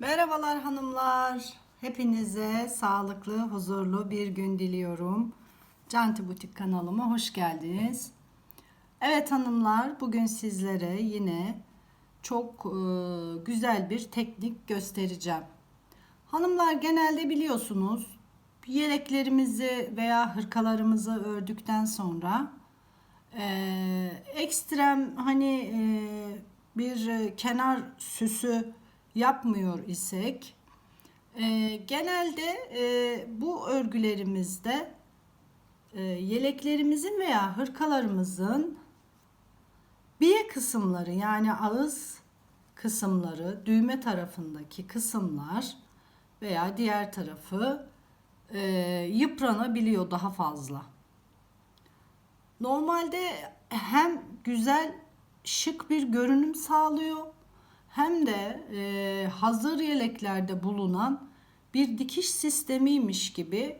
Merhabalar hanımlar. Hepinize sağlıklı, huzurlu bir gün diliyorum. Canti Butik kanalıma hoş geldiniz. Evet hanımlar, bugün sizlere yine çok e, güzel bir teknik göstereceğim. Hanımlar genelde biliyorsunuz yeleklerimizi veya hırkalarımızı ördükten sonra e, ekstrem hani e, bir e, kenar süsü yapmıyor isek e, genelde e, bu örgülerimizde e, yeleklerimizin veya hırkalarımızın biye kısımları yani ağız kısımları düğme tarafındaki kısımlar veya diğer tarafı e, yıpranabiliyor daha fazla. Normalde hem güzel şık bir görünüm sağlıyor hem de e, hazır yeleklerde bulunan bir dikiş sistemiymiş gibi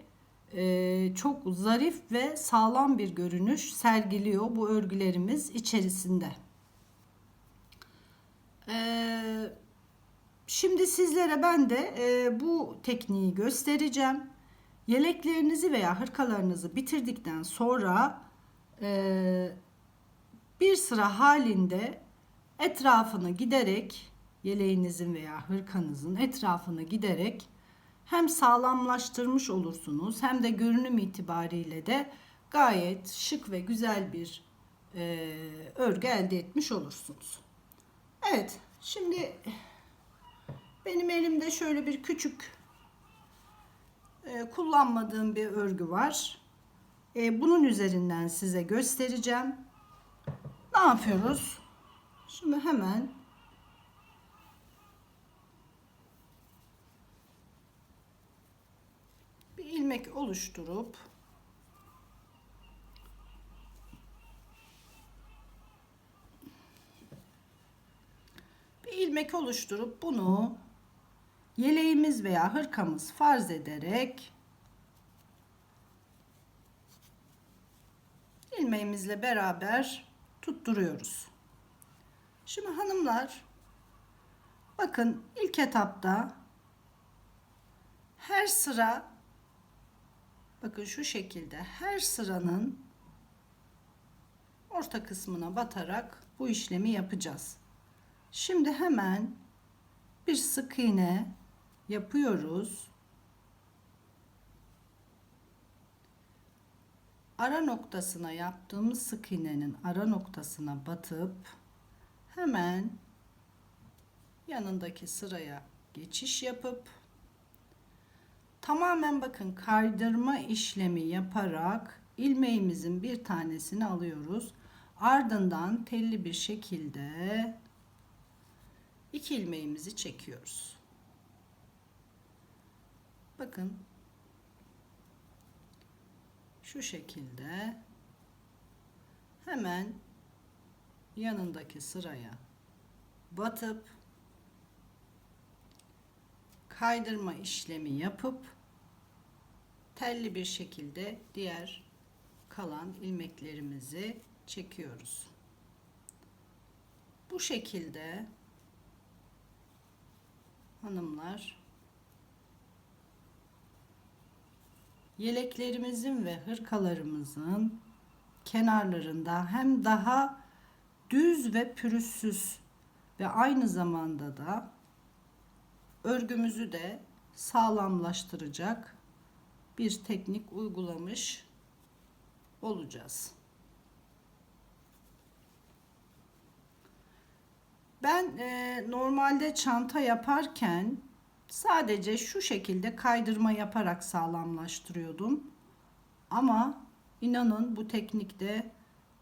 e, çok zarif ve sağlam bir görünüş sergiliyor bu örgülerimiz içerisinde. E, şimdi sizlere ben de e, bu tekniği göstereceğim. Yeleklerinizi veya hırkalarınızı bitirdikten sonra e, bir sıra halinde etrafını giderek yeleğinizin veya hırkanızın etrafını giderek hem sağlamlaştırmış olursunuz hem de görünüm itibariyle de gayet şık ve güzel bir e, örgü elde etmiş olursunuz. Evet şimdi benim elimde şöyle bir küçük e, kullanmadığım bir örgü var. E, bunun üzerinden size göstereceğim. Ne yapıyoruz? Şimdi hemen bir ilmek oluşturup bir ilmek oluşturup bunu yeleğimiz veya hırkamız farz ederek ilmeğimizle beraber tutturuyoruz. Şimdi hanımlar bakın ilk etapta her sıra bakın şu şekilde her sıranın orta kısmına batarak bu işlemi yapacağız. Şimdi hemen bir sık iğne yapıyoruz. Ara noktasına yaptığımız sık iğnenin ara noktasına batıp hemen yanındaki sıraya geçiş yapıp tamamen bakın kaydırma işlemi yaparak ilmeğimizin bir tanesini alıyoruz. Ardından telli bir şekilde iki ilmeğimizi çekiyoruz. Bakın şu şekilde hemen yanındaki sıraya batıp kaydırma işlemi yapıp telli bir şekilde diğer kalan ilmeklerimizi çekiyoruz. Bu şekilde hanımlar yeleklerimizin ve hırkalarımızın kenarlarında hem daha düz ve pürüzsüz ve aynı zamanda da örgümüzü de sağlamlaştıracak bir teknik uygulamış olacağız. Ben e, normalde çanta yaparken sadece şu şekilde kaydırma yaparak sağlamlaştırıyordum. Ama inanın bu teknikte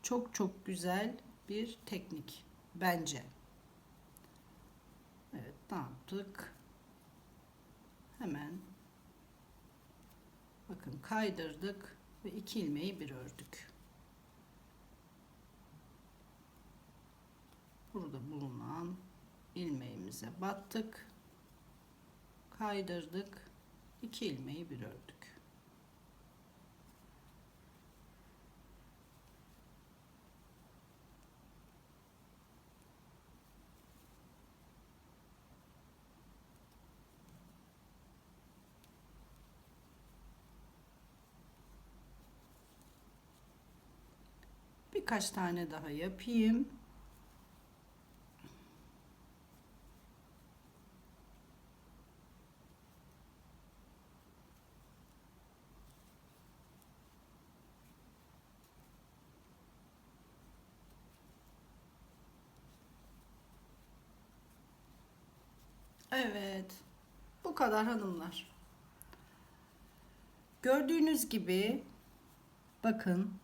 çok çok güzel bir teknik bence. Evet ne yaptık? Hemen bakın kaydırdık ve iki ilmeği bir ördük. Burada bulunan ilmeğimize battık. Kaydırdık. iki ilmeği bir ördük. Birkaç tane daha yapayım. Evet. Bu kadar hanımlar. Gördüğünüz gibi bakın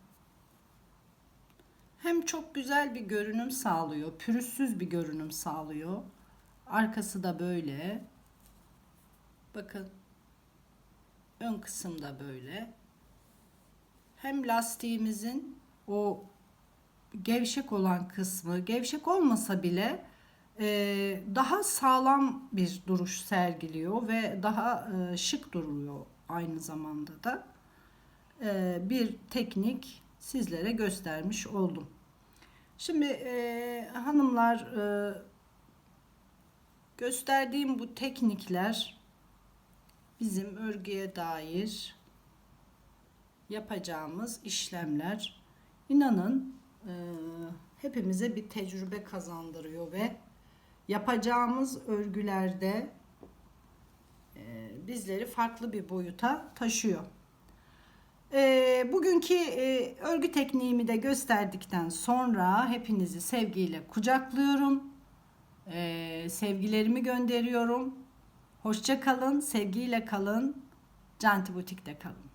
hem çok güzel bir görünüm sağlıyor, pürüzsüz bir görünüm sağlıyor. Arkası da böyle. Bakın. Ön kısımda böyle. Hem lastiğimizin o gevşek olan kısmı, gevşek olmasa bile e, daha sağlam bir duruş sergiliyor ve daha e, şık duruyor aynı zamanda da e, bir teknik sizlere göstermiş oldum. Şimdi e, hanımlar e, gösterdiğim bu teknikler bizim örgüye dair yapacağımız işlemler. İnanın e, hepimize bir tecrübe kazandırıyor ve yapacağımız örgülerde e, bizleri farklı bir boyuta taşıyor. E, bugünkü e, örgü tekniğimi de gösterdikten sonra hepinizi sevgiyle kucaklıyorum. E, sevgilerimi gönderiyorum. Hoşça kalın, sevgiyle kalın. Canti Butik'te kalın.